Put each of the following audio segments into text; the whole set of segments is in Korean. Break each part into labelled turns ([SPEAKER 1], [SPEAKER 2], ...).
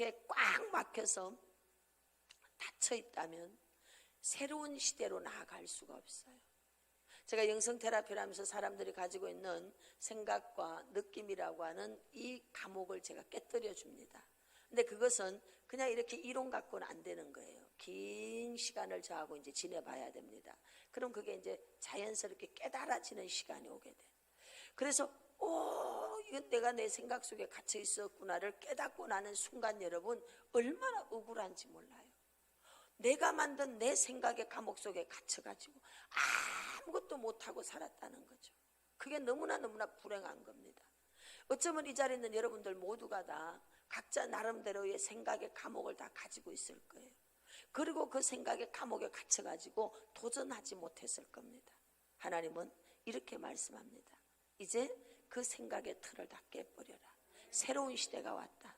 [SPEAKER 1] 이렇게 꽉 막혀서 닫혀 있다면 새로운 시대로 나아갈 수가 없어요. 제가 영성 테라피를 하면서 사람들이 가지고 있는 생각과 느낌이라고 하는 이 감옥을 제가 깨뜨려 줍니다. 근데 그것은 그냥 이렇게 이론 갖고는 안 되는 거예요. 긴 시간을 저하고 이제 지내봐야 됩니다. 그럼 그게 이제 자연스럽게 깨달아지는 시간이 오게 돼. 그래서 오, 이건 내가 내 생각 속에 갇혀 있었구나를 깨닫고 나는 순간 여러분 얼마나 억울한지 몰라요. 내가 만든 내 생각의 감옥 속에 갇혀가지고 아무것도 못하고 살았다는 거죠. 그게 너무나 너무나 불행한 겁니다. 어쩌면 이 자리에 있는 여러분들 모두가 다 각자 나름대로의 생각의 감옥을 다 가지고 있을 거예요. 그리고 그 생각의 감옥에 갇혀가지고 도전하지 못했을 겁니다. 하나님은 이렇게 말씀합니다. 이제 그 생각의 틀을 다 깨버려라. 새로운 시대가 왔다.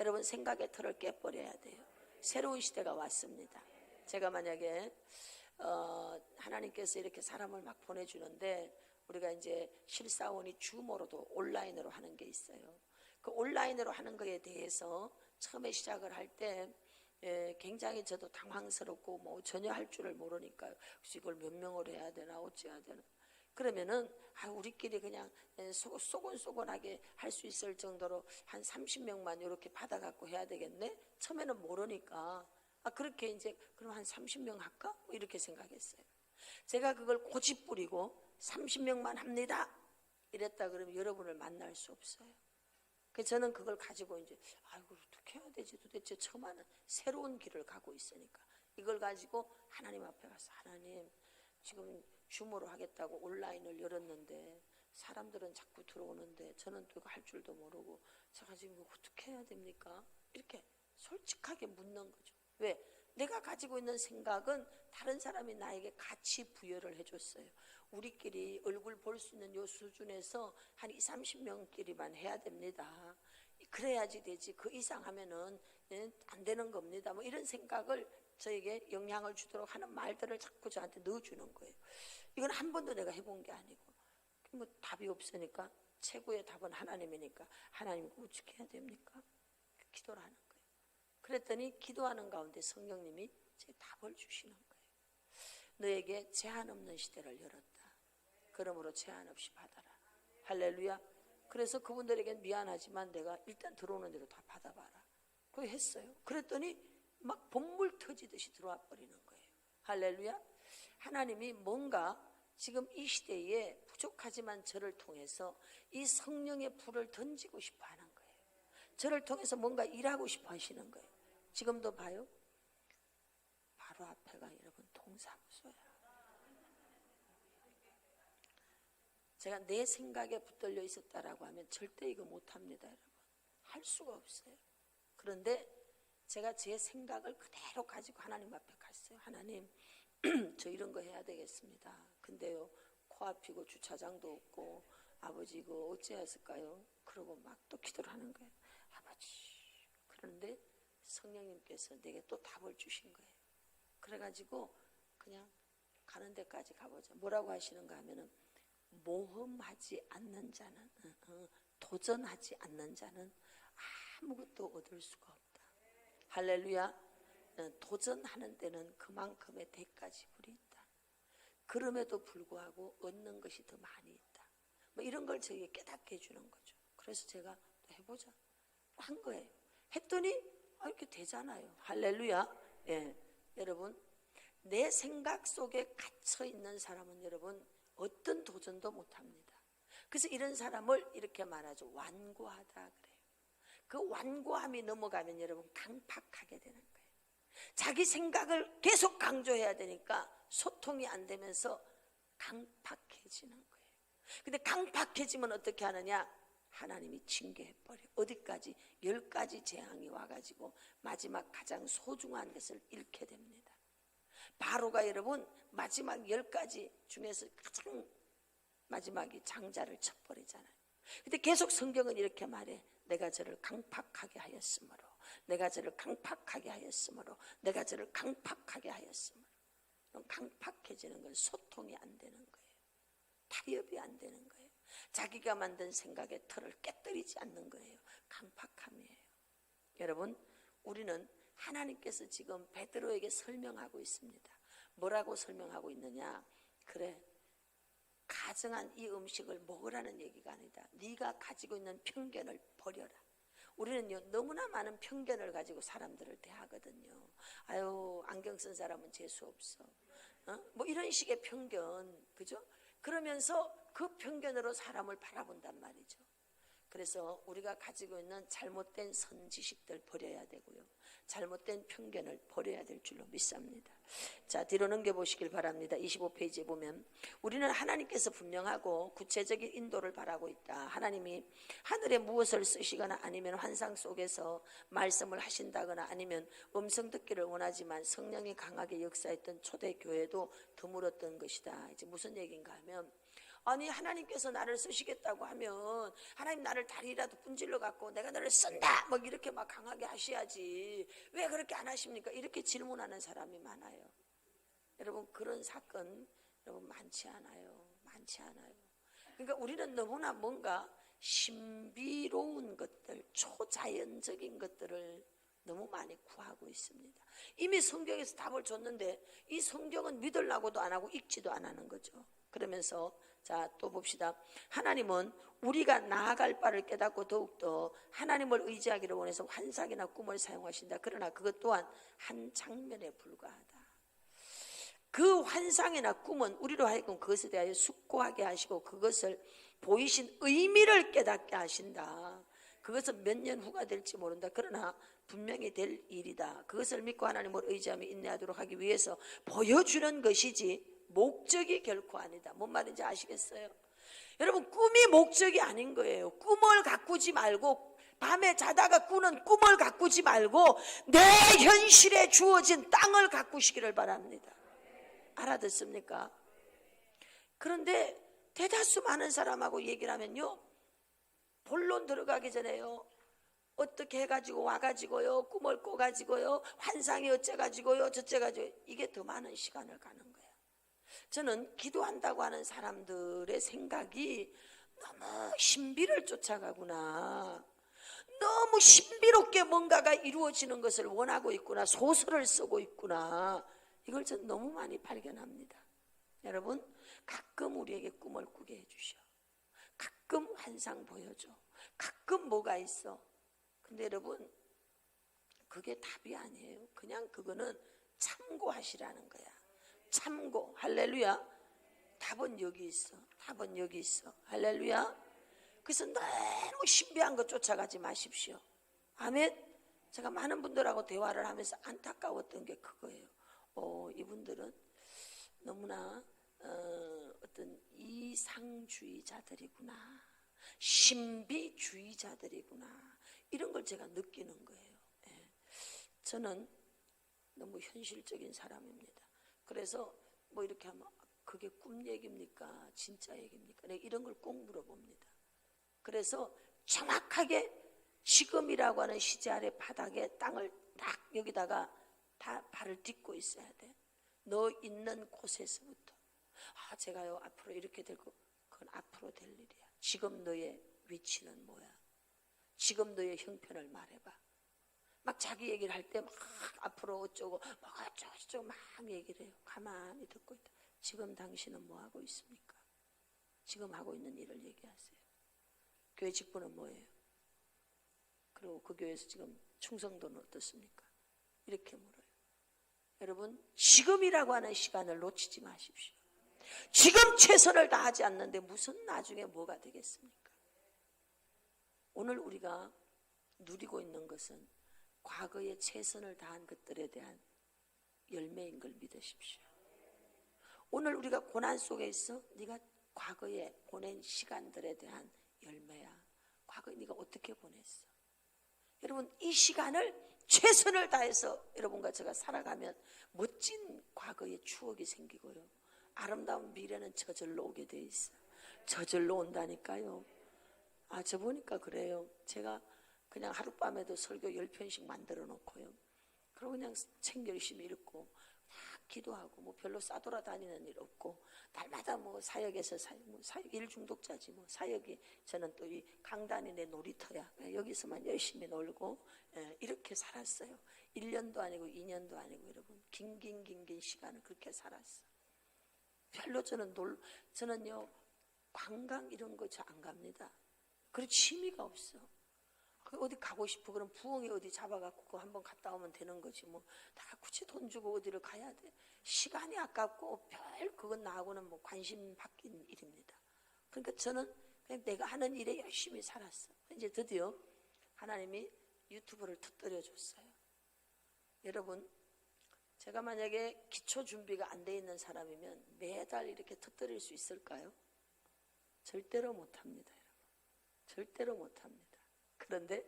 [SPEAKER 1] 여러분 생각의 틀을 깨버려야 돼요. 새로운 시대가 왔습니다. 제가 만약에 어, 하나님께서 이렇게 사람을 막 보내주는데 우리가 이제 실사원이 줌으로도 온라인으로 하는 게 있어요. 그 온라인으로 하는 거에 대해서 처음에 시작을 할때 예, 굉장히 저도 당황스럽고 뭐 전혀 할 줄을 모르니까 혹시 이걸 몇 명을 해야 되나 어찌 해야 되나 그러면은 아, 우리끼리 그냥 예, 소- 소곤소곤하게 할 수 있을 정도로 한 30명만 이렇게 받아갖고 해야 되겠네? 처음에는 모르니까. 아 그렇게 이제 그럼 한 30명 할까? 뭐 이렇게 생각했어요. 제가 그걸 고집 부리고 30명만 합니다. 이랬다 그러면 여러분을 만날 수 없어요. 그 저는 그걸 가지고 이제 아이고 어떻게 해야 되지? 도대체 처음 하는 새로운 길을 가고 있으니까. 이걸 가지고 하나님 앞에 가서 하나님 지금 줌으로 하겠다고 온라인을 열었는데 사람들은 자꾸 들어오는데 저는 또할 줄도 모르고 제가 지금 이거 어떻게 해야 됩니까? 이렇게 솔직하게 묻는 거죠. 왜? 내가 가지고 있는 생각은 다른 사람이 나에게 가치 부여를 해줬어요. 우리끼리 얼굴 볼 수 있는 요 수준에서 한 2, 30명끼리만 해야 됩니다. 그래야지 되지. 그 이상 하면은 예, 안 되는 겁니다. 뭐 이런 생각을 저에게 영향을 주도록 하는 말들을 자꾸 저한테 넣어주는 거예요. 이건 한 번도 내가 해본 게 아니고. 뭐 답이 없으니까 최고의 답은 하나님이니까 하나님 어떻게 해야 됩니까? 기도를 하는 거예요. 그랬더니 기도하는 가운데 성령님이 제 답을 주시는 거예요. 너에게 제한 없는 시대를 열었다. 그러므로 제한 없이 받아라. 할렐루야. 그래서 그분들에게 미안하지만 내가 일단 들어오는 대로 다 받아봐라. 그거 했어요. 그랬더니 막 본물 터지듯이 들어와 버리는 거예요. 할렐루야. 하나님이 뭔가 지금 이 시대에 부족하지만 저를 통해서 이 성령의 불을 던지고 싶어 하는 거예요. 저를 통해서 뭔가 일하고 싶어 하시는 거예요. 지금도 봐요. 바로 앞에가 여러분 동사무소야. 제가 내 생각에 붙들려 있었다라고 하면 절대 이거 못합니다, 여러분. 할 수가 없어요. 그런데 제가 제 생각을 그대로 가지고 하나님 앞에 갔어요. 하나님, 저 이런 거 해야 되겠습니다. 근데요, 코앞이고 주차장도 없고 아버지 이거 어찌했을까요? 그러고 막 또 기도를 하는 거예요. 아버지. 그런데 성령님께서 내게 또 답을 주신 거예요. 그래가지고 그냥 가는 데까지 가보자. 뭐라고 하시는가 하면은 모험하지 않는 자는 어, 어, 도전하지 않는 자는 아무것도 얻을 수가 없다. 할렐루야. 어, 도전하는 데는 그만큼의 대가지 불이 있다. 그럼에도 불구하고 얻는 것이 더 많이 있다. 뭐 이런 걸 저에게 깨닫게 해주는 거죠. 그래서 제가 또 해보자 한 거예요. 했더니 아, 이렇게 되잖아요. 할렐루야. 예, 여러분 내 생각 속에 갇혀 있는 사람은 여러분 어떤 도전도 못합니다. 그래서 이런 사람을 이렇게 말하죠. 완고하다 그래요. 그 완고함이 넘어가면 여러분 강팍하게 되는 거예요. 자기 생각을 계속 강조해야 되니까 소통이 안 되면서 강팍해지는 거예요. 근데 강팍해지면 어떻게 하느냐? 하나님이 징계해버려. 어디까지? 열 가지 재앙이 와가지고 마지막 가장 소중한 것을 잃게 됩니다. 바로가 여러분 마지막 열 가지 중에서 가장 마지막이 장자를 쳐버리잖아요. 근데 계속 성경은 이렇게 말해. 내가 저를 강팍하게 하였으므로, 내가 저를 강팍하게 하였으므로, 내가 저를 강팍하게 하였으므로. 강팍해지는 건 소통이 안 되는 거예요. 타협이 안 되는 거예요. 자기가 만든 생각의 틀을 깨뜨리지 않는 거예요. 강팍함이에요. 여러분, 우리는 하나님께서 지금 베드로에게 설명하고 있습니다. 뭐라고 설명하고 있느냐? 그래. 가정한 이 음식을 먹으라는 얘기가 아니다. 네가 가지고 있는 편견을 버려라. 우리는요 너무나 많은 편견을 가지고 사람들을 대하거든요. 아유 안경 쓴 사람은 재수 없어. 어? 뭐 이런 식의 편견, 그죠? 그러면서 그 편견으로 사람을 바라본단 말이죠. 그래서 우리가 가지고 있는 잘못된 선지식들 버려야 되고요. 잘못된 편견을 버려야 될 줄로 믿습니다. 자, 뒤로 넘겨보시길 바랍니다. 25페이지에 보면 우리는 하나님께서 분명하고 구체적인 인도를 바라고 있다. 하나님이 하늘에 무엇을 쓰시거나 아니면 환상 속에서 말씀을 하신다거나 아니면 음성 듣기를 원하지만 성령이 강하게 역사했던 초대교회도 드물었던 것이다. 이제 무슨 얘기인가 하면 아니 하나님께서 나를 쓰시겠다고 하면 하나님 나를 다리라도 분질러 갖고 내가 너를 쓴다! 막 이렇게 막 강하게 하셔야지. 왜 그렇게 안 하십니까? 이렇게 질문하는 사람이 많아요. 여러분 그런 사건 여러분 많지 않아요. 많지 않아요. 그러니까 우리는 너무나 뭔가 신비로운 것들 초자연적인 것들을 너무 많이 구하고 있습니다. 이미 성경에서 답을 줬는데 이 성경은 믿으려고도 안 하고 읽지도 안 하는 거죠. 그러면서 자, 또 봅시다. 하나님은 우리가 나아갈 바를 깨닫고 더욱더 하나님을 의지하기를 원해서 환상이나 꿈을 사용하신다. 그러나 그것 또한 한 장면에 불과하다. 그 환상이나 꿈은 우리로 하여금 그것에 대하여 숙고하게 하시고 그것을 보이신 의미를 깨닫게 하신다. 그것은 몇 년 후가 될지 모른다. 그러나 분명히 될 일이다. 그것을 믿고 하나님을 의지하며 인내하도록 하기 위해서 보여주는 것이지 목적이 결코 아니다. 뭔 말인지 아시겠어요? 여러분 꿈이 목적이 아닌 거예요. 꿈을 가꾸지 말고 밤에 자다가 꾸는 꿈을 가꾸지 말고 내 현실에 주어진 땅을 가꾸시기를 바랍니다. 알아듣습니까? 그런데 대다수 많은 사람하고 얘기를 하면요. 본론 들어가기 전에요. 어떻게 해가지고 와가지고요. 꿈을 꿔가지고요. 환상이 어째가지고요. 저째가지고 이게 더 많은 시간을 가는 거예요. 저는 기도한다고 하는 사람들의 생각이 너무 신비를 쫓아가구나. 너무 신비롭게 뭔가가 이루어지는 것을 원하고 있구나. 소설을 쓰고 있구나. 이걸 전 너무 많이 발견합니다. 여러분, 가끔 우리에게 꿈을 꾸게 해주셔. 가끔 환상 보여줘. 가끔 뭐가 있어. 근데 여러분, 그게 답이 아니에요. 그냥 그거는 참고하시라는 거야. 참고. 할렐루야. 답은 여기 있어. 답은 여기 있어. 할렐루야. 그래서 너무 신비한 것 쫓아가지 마십시오. 아멘. 제가 많은 분들하고 대화를 하면서 안타까웠던 게 그거예요. 어, 이분들은 너무나 어, 어떤 이상주의자들이구나. 신비주의자들이구나. 이런 걸 제가 느끼는 거예요. 예. 저는 너무 현실적인 사람입니다 그래서 뭐 이렇게 하면 그게 꿈 얘기입니까? 진짜 얘기입니까? 내가 이런 걸 꼭 물어봅니다. 그래서 정확하게 지금이라고 하는 시제 아래 바닥에 땅을 딱 여기다가 다 발을 딛고 있어야 돼. 너 있는 곳에서부터. 아, 제가요, 앞으로 이렇게 될 거, 그건 앞으로 될 일이야. 지금 너의 위치는 뭐야? 지금 너의 형편을 말해봐. 막 자기 얘기를 할 때 막 앞으로 어쩌고 막 어쩌고 저쩌고 막 얘기를 해요. 가만히 듣고 있다. 지금 당신은 뭐 하고 있습니까? 지금 하고 있는 일을 얘기하세요. 교회 직분은 뭐예요? 그리고 그 교회에서 지금 충성도는 어떻습니까? 이렇게 물어요. 여러분, 지금이라고 하는 시간을 놓치지 마십시오. 지금 최선을 다하지 않는데 무슨 나중에 뭐가 되겠습니까? 오늘 우리가 누리고 있는 것은 과거에 최선을 다한 것들에 대한 열매인 걸 믿으십시오. 오늘 우리가 고난 속에 있어 네가 과거에 보낸 시간들에 대한 열매야. 과거에 네가 어떻게 보냈어? 여러분 이 시간을 최선을 다해서 여러분과 제가 살아가면 멋진 과거의 추억이 생기고요. 아름다운 미래는 저절로 오게 돼 있어. 저절로 온다니까요. 아, 저 보니까 그래요. 제가 그냥 하룻밤에도 설교 열편씩 만들어 놓고요. 그리고 그냥 책 열심히 읽고 기도하고 뭐 별로 싸돌아다니는 일 없고 날마다 뭐 사역에서 사역, 뭐 사역 일 중독자지 뭐 사역이 저는 또 이 강단이 내 놀이터야. 그냥 여기서만 열심히 놀고 예, 이렇게 살았어요. 1년도 아니고 2년도 아니고 여러분 긴긴 긴긴 시간을 그렇게 살았어. 별로 저는 놀 저는요 관광 이런 거 저 안 갑니다. 그리고 취미가 없어. 그 어디 가고 싶어. 그럼 부엉이 어디 잡아갖고 그거 한번 갔다 오면 되는 거지 뭐. 다 굳이 돈 주고 어디를 가야 돼. 시간이 아깝고 별 그건 나하고는 뭐 관심 바뀐 일입니다. 그러니까 저는 그냥 내가 하는 일에 열심히 살았어. 이제 드디어 하나님이 유튜브를 터뜨려 줬어요. 여러분 제가 만약에 기초 준비가 안 돼 있는 사람이면 매달 이렇게 터뜨릴 수 있을까요? 절대로 못합니다 여러분. 절대로 못합니다 그런데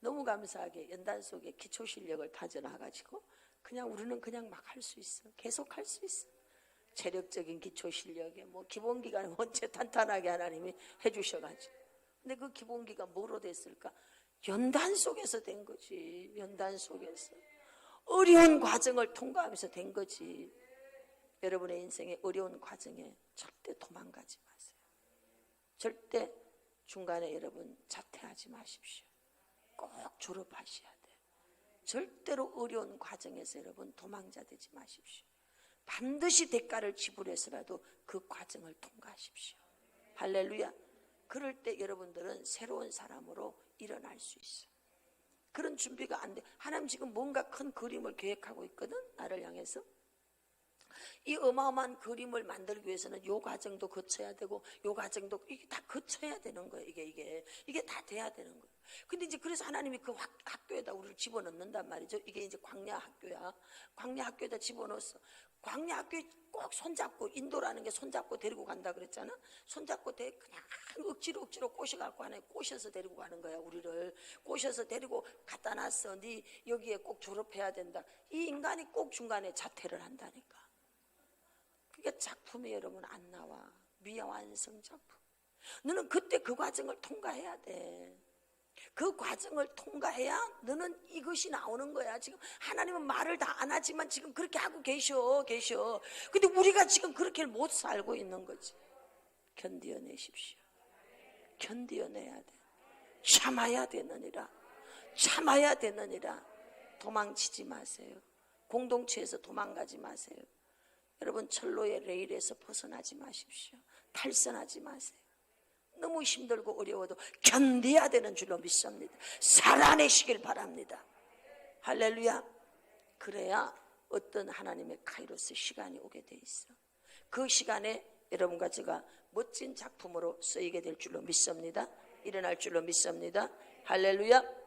[SPEAKER 1] 너무 감사하게 연단 속에 기초 실력을 다져놔가지고 그냥 우리는 그냥 막 할 수 있어. 계속 할 수 있어. 체력적인 기초 실력에 뭐 기본기가 원체 탄탄하게 하나님이 해주셔가지고. 근데 그 기본기가 뭐로 됐을까? 연단 속에서 된 거지. 연단 속에서. 어려운 과정을 통과하면서 된 거지. 여러분의 인생의 어려운 과정에 절대 도망가지 마세요. 절대 중간에 여러분 자퇴하지 마십시오. 꼭 졸업하셔야 돼요. 절대로 어려운 과정에서 여러분 도망자 되지 마십시오. 반드시 대가를 지불해서라도 그 과정을 통과하십시오. 할렐루야. 그럴 때 여러분들은 새로운 사람으로 일어날 수 있어. 그런 준비가 안 돼. 하나님 지금 뭔가 큰 그림을 계획하고 있거든. 나를 향해서. 이 어마어마한 그림을 만들기 위해서는 요 과정도 거쳐야 되고 요 과정도 이게 다 거쳐야 되는 거예요. 이게 이게 이게 다 돼야 되는 거예요. 근데 이제 그래서 하나님이 그 학, 학교에다 우리를 집어넣는단 말이죠. 이게 이제 광야 학교야. 광야 학교에다 집어넣었어. 광야 학교에 꼭 손잡고 인도라는 게 손잡고 데리고 간다 그랬잖아. 손잡고 대 그냥 억지로 억지로 꼬셔갖고 하나 꼬셔서 데리고 가는 거야. 우리를 꼬셔서 데리고 갖다 놨어. 네 여기에 꼭 졸업해야 된다. 이 인간이 꼭 중간에 자퇴를 한다니까. 그게 작품이 여러분 안 나와. 미완성 작품. 너는 그때 그 과정을 통과해야 돼. 그 과정을 통과해야 너는 이것이 나오는 거야. 지금 하나님은 말을 다 안 하지만 지금 그렇게 하고 계셔, 계셔. 근데 우리가 지금 그렇게 못 살고 있는 거지. 견디어내십시오. 견디어내야 돼. 참아야 되느니라. 참아야 되느니라. 도망치지 마세요. 공동체에서 도망가지 마세요. 여러분 철로의 레일에서 벗어나지 마십시오. 탈선하지 마세요. 너무 힘들고 어려워도 견뎌야 되는 줄로 믿습니다. 살아내시길 바랍니다. 할렐루야. 그래야 어떤 하나님의 카이로스 시간이 오게 돼 있어. 그 시간에 여러분과 제가 멋진 작품으로 쓰이게 될 줄로 믿습니다. 일어날 줄로 믿습니다. 할렐루야.